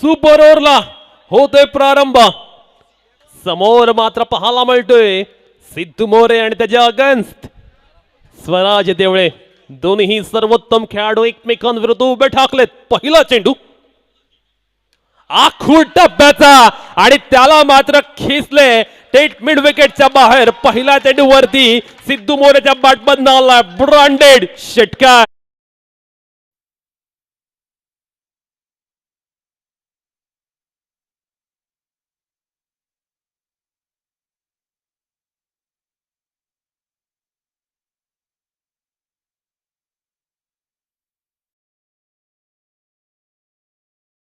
Super ओव्हरला होतोय प्रारंभ. समोर मात्र पाहायला मिळतोय. सिद्धू मोरे आणि त्याच्या अगेन्स्ट स्वराज देवळे. दोन्ही सर्वोत्तम खेळाडू एकमेकांविरुद्ध उभे ठाकलेत. पहिला चेंडू. आखूड टप्प्याचा आणि त्याला मात्र खेचले टेट मिड विकेटच्या बाहेर पहिला चेंडू वरती सिद्धू मोरेच्या बॅटमधनं आला. ब्रँडेड षटकार.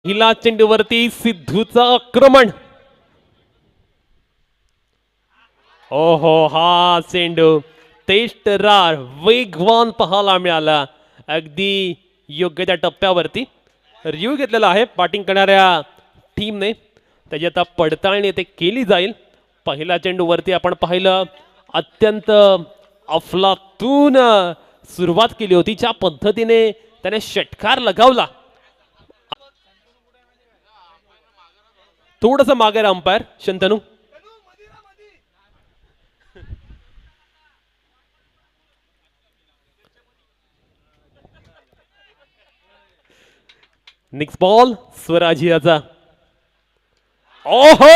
हिला चेंडूवरती सिद्धूचं आक्रमण. ओहो हा चेंडू. तेष्टरार वेगवान पाहायला मिळाला. अगदी योग्य त्या टप्प्यावरती रिव्ह्यू घेतलेला आहे बॅटिंग करणाऱ्या टीमने त्याची आता पडताळणी ते केली जाईल. पहिल्या चेंडूवरती आपण पाहिलं अत्यंत अफलातून सुरुवात केली होती. ज्या पद्धतीने त्याने षटकार लगावला. थोडस मागे अंपायर शंतनू। निक्स बॉल स्वराजियाचा ओहो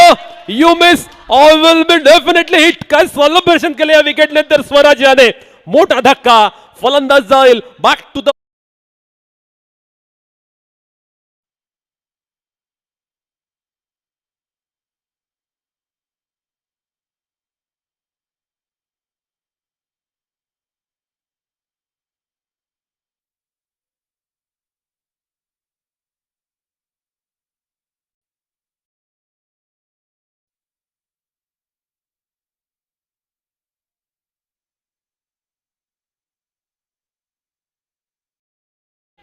you miss I will be definitely hit काय सेलिब्रेशन केले या विकेट नंतर स्वराजियाने मोठा धक्का, फलंदाज जाईल बॅक टू द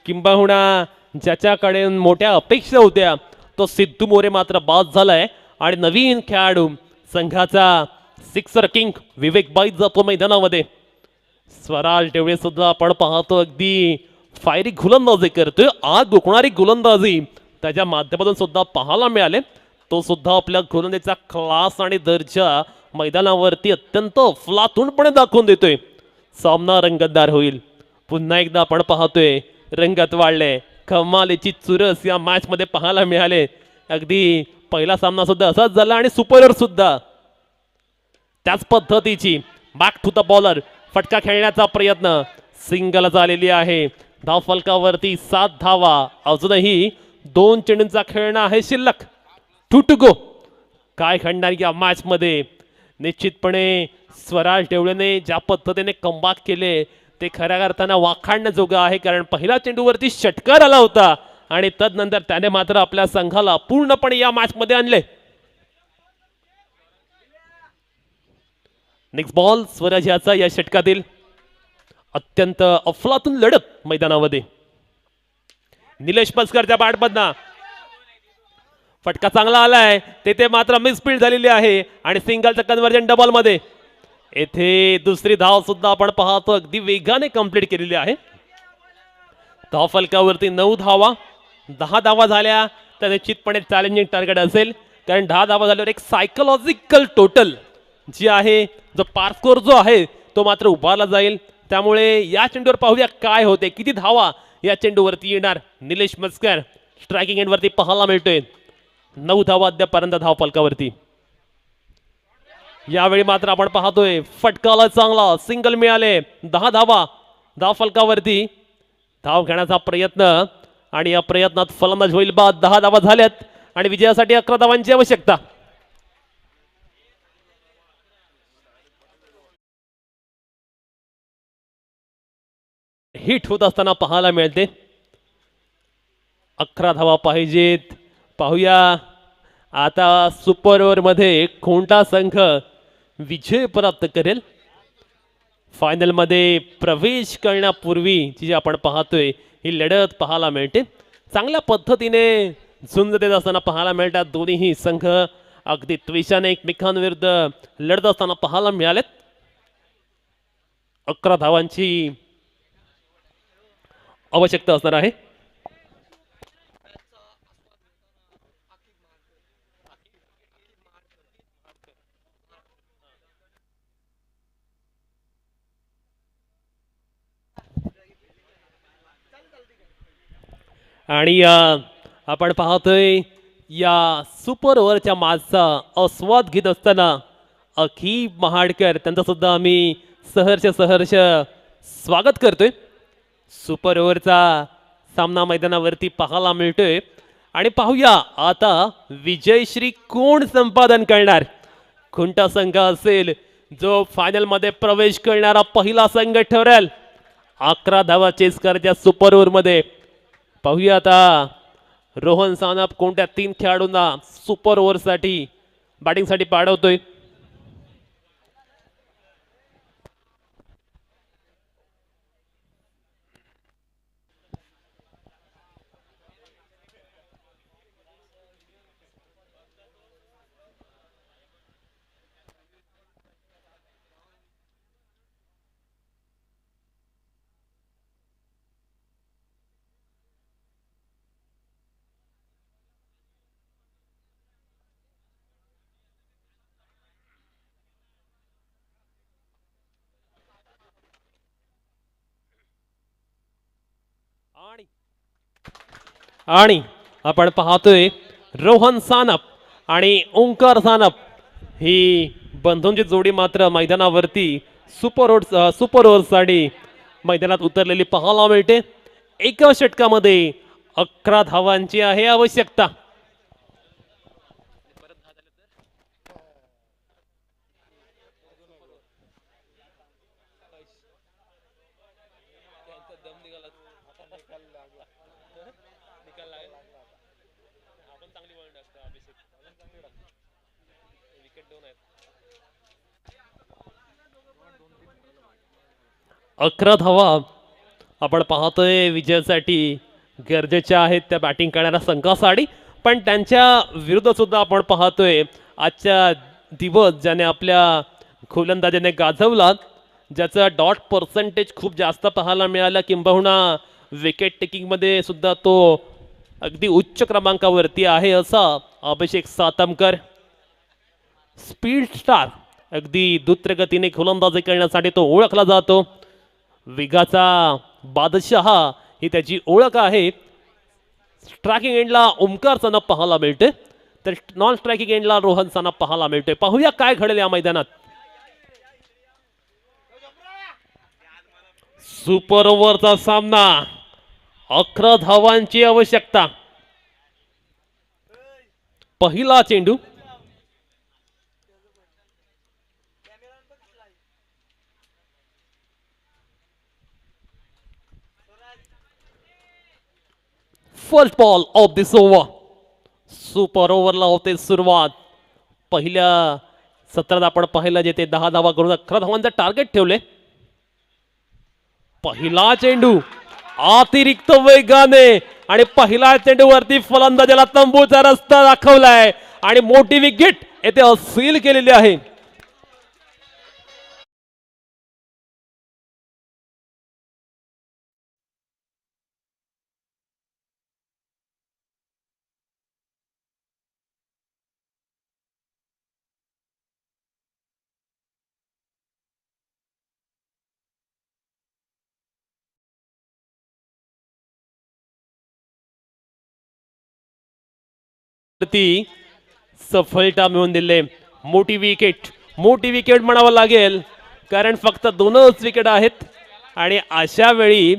किंबहुना ज्याच्याकडे मोठ्या अपेक्षा होत्या तो सिद्धू मोरे मात्र बाद झालाय. आणि नवीन खेळाडू संघाचा सिक्सर किंग विवेक बाईत जातो मैदानामध्ये. स्वराज टेवळे सुद्धा आपण पाहतो अगदी फायरी गोलंदाजी करतोय. आग गोकणारी गोलंदाजी त्याच्या माध्यमातून सुद्धा पाहायला मिळाले. तो सुद्धा आपल्या गोलंदाजीचा क्लास आणि दर्जा मैदानावरती अत्यंत अफलातूनपणे दाखवून देतोय. सामना रंगतदार होईल. पुन्हा एकदा आपण पाहतोय रंगत वाढले. कमालीची चुरस या मॅचमध्ये पाहायला मिळाले. अगदी पहिला सामना सुद्धा असाच झाला आणि सुपर सुद्धा. त्याच पद्धतीची बॅक टू द बॉलर फटका खेळण्याचा प्रयत्न. सिंगल झालेली आहे. धाव फलकावरती सात धावा. अजूनही दोन चेंडूंचा खेळणं आहे शिल्लक. टू टू गो काय खंडणार या मॅचमध्ये निश्चितपणे स्वराज डेवळेने ज्या पद्धतीने कमबॅक केले ते खऱ्या अर्थानं वाखाणण्याजोगं आहे कारण पहिल्या चेंडूवरती षटकार आला होता आणि तदनंतर त्याने मात्र आपल्या संघाला पूर्णपणे या मॅच मध्ये आणले. नेक्स्ट बॉल स्वराज याचा या षटकातील अत्यंत अफलातून लढत मैदानामध्ये. निलेश पसकरच्या बॅटमधनं फटका चांगला आलाय तेथे मात्र मिसफिल्ड झालेली आहे आणि सिंगलचं कन्व्हर्जन डबलमध्ये. येथे दुसरी धाव सुद्धा आपण पाहतो. अगदी वेगाने कंप्लीट केलेली आहे. धाव फलकावरती नऊ धावा. दहा धावा झाल्या. तर निश्चितपणे चॅलेंजिंग टार्गेट असेल. कारण दहा धावा झाल्यावर एक सायकोलॉजिकल टोटल जी आहे जो पार्कोर जो आहे तो मात्र उभारला जाईल. त्यामुळे या चेंडूवर पाहूया काय होते. किती धावा या चेंडूवरती येणार? निलेश मस्कर स्ट्रायकिंग एंडवरती पाहायला मिळतोय. नऊ धावा अद्यापर्यंत धाव फलकावरती. यावेळी मात्र आपण पाहतोय फटकाला चांगला सिंगल मिळाले. दहा धावा. दहा फलकावरती. धाव घेण्याचा प्रयत्न. आणि या प्रयत्नात फलंदाज होईल बाद. दहा धावा झाल्यात. आणि विजयासाठी अकरा धावांची आवश्यकता. हिट होत असताना पाहायला मिळते. अकरा धावा पाहिजेत. पाहूया. आता सुपर ओव्हरमध्ये कोणता संघ विजय प्राप्त करेल. फायनलमध्ये प्रवेश करण्यापूर्वी जी आपण पाहतोय ही लढत पाहायला मिळते. चांगल्या पद्धतीने झुंज देत असताना पाहायला मिळतात दोन्हीही संघ. अगदी त्वेषाने एकमेकांविरुद्ध लढत असताना पाहायला मिळालेत. अकरा धावांची आवश्यकता असणार आहे. आणि आपण पाहतोय या सुपर ओव्हरच्या माझचा आस्वाद घेत असताना अखी महाडकर त्यांचा सुद्धा आम्ही सहर्ष सहर्ष स्वागत करतोय. सुपर ओव्हरचा सामना मैदानावरती पाहायला मिळतोय. आणि पाहूया आता विजयश्री कोण संपादन करणार? कोणता संघ असेल जो फायनलमध्ये प्रवेश करणारा पहिला संघ ठरेल. अकरा धावा चेस करायच्या सुपर ओव्हरमध्ये पाहूया आता. रोहन सानप कोणत्या तीन खेळाडूंना सुपर ओव्हरसाठी बॅटिंगसाठी पाठवतोय आणि आणि आपण पाहतोय रोहन सानप आणि ओंकार सानप ही बंधूंची जोडी मात्र मैदानावरती सुपर ओव्हर सुपर ओव्हरसाठी मैदानात उतरलेली पाहायला मिळते. एका षटकामध्ये अकरा धावांची आहे आवश्यकता. अकरा धावा आपण पाहतोय विजयासाठी गरजेच्या आहेत त्या बॅटिंग करणाऱ्या संघासाठी पण त्यांच्या विरुद्ध सुद्धा आपण पाहतोय आजच्या दिवस ज्याने आपल्या गोलंदाजाने गाजवला ज्याचा डॉट पर्सेंटेज खूप जास्त पाहायला मिळाला. किंबहुना विकेट टेकिंगमध्ये सुद्धा तो अगदी उच्च क्रमांकावरती आहे असा अभिषेक सातमकर. Speed star. अगदी द्रुतगतीने गोलंदाजी करण्यासाठी तो ओळखला जातो. विघाचा बादशहा ही त्याची ओळख आहे. स्ट्रायकिंग एंडला ओमकार सनप पाहायला मिळते तर नॉन स्ट्रायकिंग एंडला रोहन सनप पाहायला मिळते पाहूया काय घडेल या मैदानात. सुपर ओव्हरचा सामना. अकरा धावांची आवश्यकता. पहिला चेंडू. First ball of this over super ओव्हरला होते सुरुवात. पहिल्या सत्रात आपण पाहिलं जे ते दहा धावा करून अकरा धावांचं टार्गेट ठेवले. पहिला चेंडू. अतिरिक्त वेगाने आणि पहिला चेंडूवरती फलंदाजाला तंबूचा रस्ता दाखवलाय. आणि मोठी विकेट येथे असील केलेली आहे. ती सफलता मिळवून दिले. मोठी विकेट मोठी विकेट म्हणावं लागेल. कारण फक्त दोनच विकेट आहेत. आणि अशा वेळी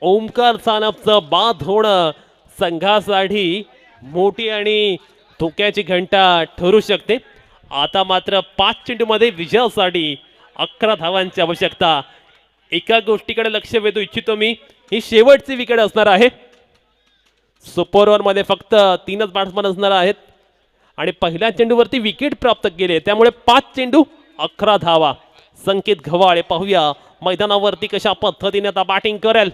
ओमकार सानपचं बाद होणं संघासाठी मोठी आणि धोक्याची घंटा ठरू शकते. आता मात्र पाच चेंडूमध्ये विजयासाठी अकरा धावांची आवश्यकता. एका गोष्टीकडे लक्ष वेधू इच्छितो मी. ही शेवटची विकेट असणार आहे. सुपर ओव्हरमध्ये फक्त तीनच बॅट्समन असणार आहेत. आणि पहिल्या चेंडूवरती विकेट प्राप्त केले त्यामुळे पाच चेंडू अकरा धावा. संकेत घवाळे पाहूया मैदानावरती कशा पद्धतीने आता बॅटिंग करेल.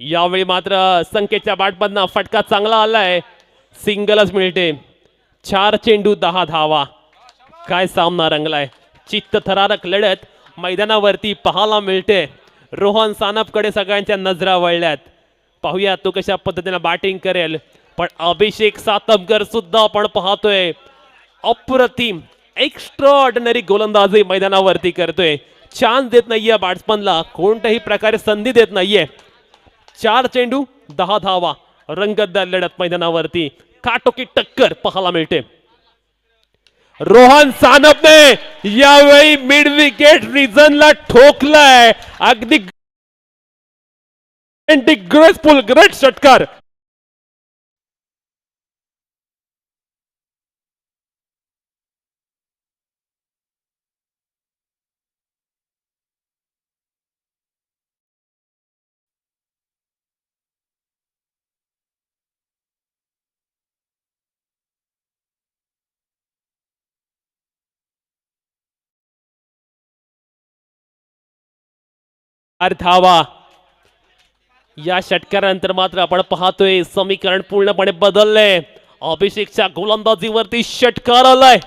यावेळी मात्र संकेतच्या बॅटमधना फटका चांगला आलाय. सिंगलच मिळते. चार चेंडू दहा धावा. काय सामना रंगलाय. चित्त थरारक लढत मैदानावरती पाहायला मिळते. रोहन सानपकडे सगळ्यांच्या नजरा वळल्यात. पाहूया तो कशा पद्धतीने बॅटिंग करेल. पण अभिषेक सातमकर सुद्धा आपण पाहतोय. अप्रतिम एक्स्ट्रा ऑर्डिनरी गोलंदाजी मैदानावरती करतोय. चान्स देत नाहीये बॅट्समनला कोणत्याही प्रकारे संधी देत नाहीये. चार चेंडू दहा धावा. रंगतदार लढत मैदानावरती. काटोकी टक्कर पाहायला मिळते. रोहन सानपने यावेळी मिड विकेट रिझनला ठोकलाय. अगदी ग्रेसफुल ग्रेट षटकार धावा या षटकारानंतर मात्र आपण पाहतोय समीकरण पूर्णपणे बदललंय. अभिषेकच्या गोलंदाजीवरती षटकार आलाय.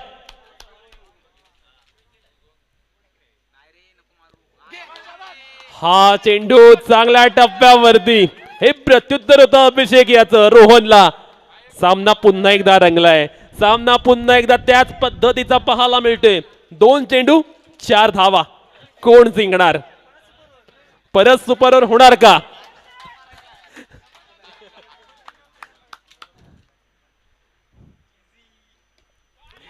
हा चेंडू चांगल्या टप्प्यावरती. हे प्रत्युत्तर होतं अभिषेक याचं रोहनला. सामना पुन्हा एकदा रंगलाय. सामना पुन्हा एकदा त्याच पद्धतीचा पाहायला मिळतोय. दोन चेंडू चार धावा. कोण जिंकणार? परत सुपर होणार का?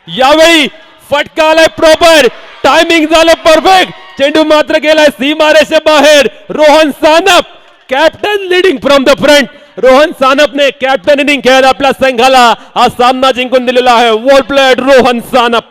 यावेळी फटका आलाय प्रॉपर टायमिंग झालं परफेक्ट चेंडू मात्र गेलाय सीमारेषे बाहेर. Rohan Sanap captain leading from the front Rohan सानपने captain inning खेळत आपल्या संघाला हा सामना जिंकून दिलेला आहे. Wall player Rohan Sanap.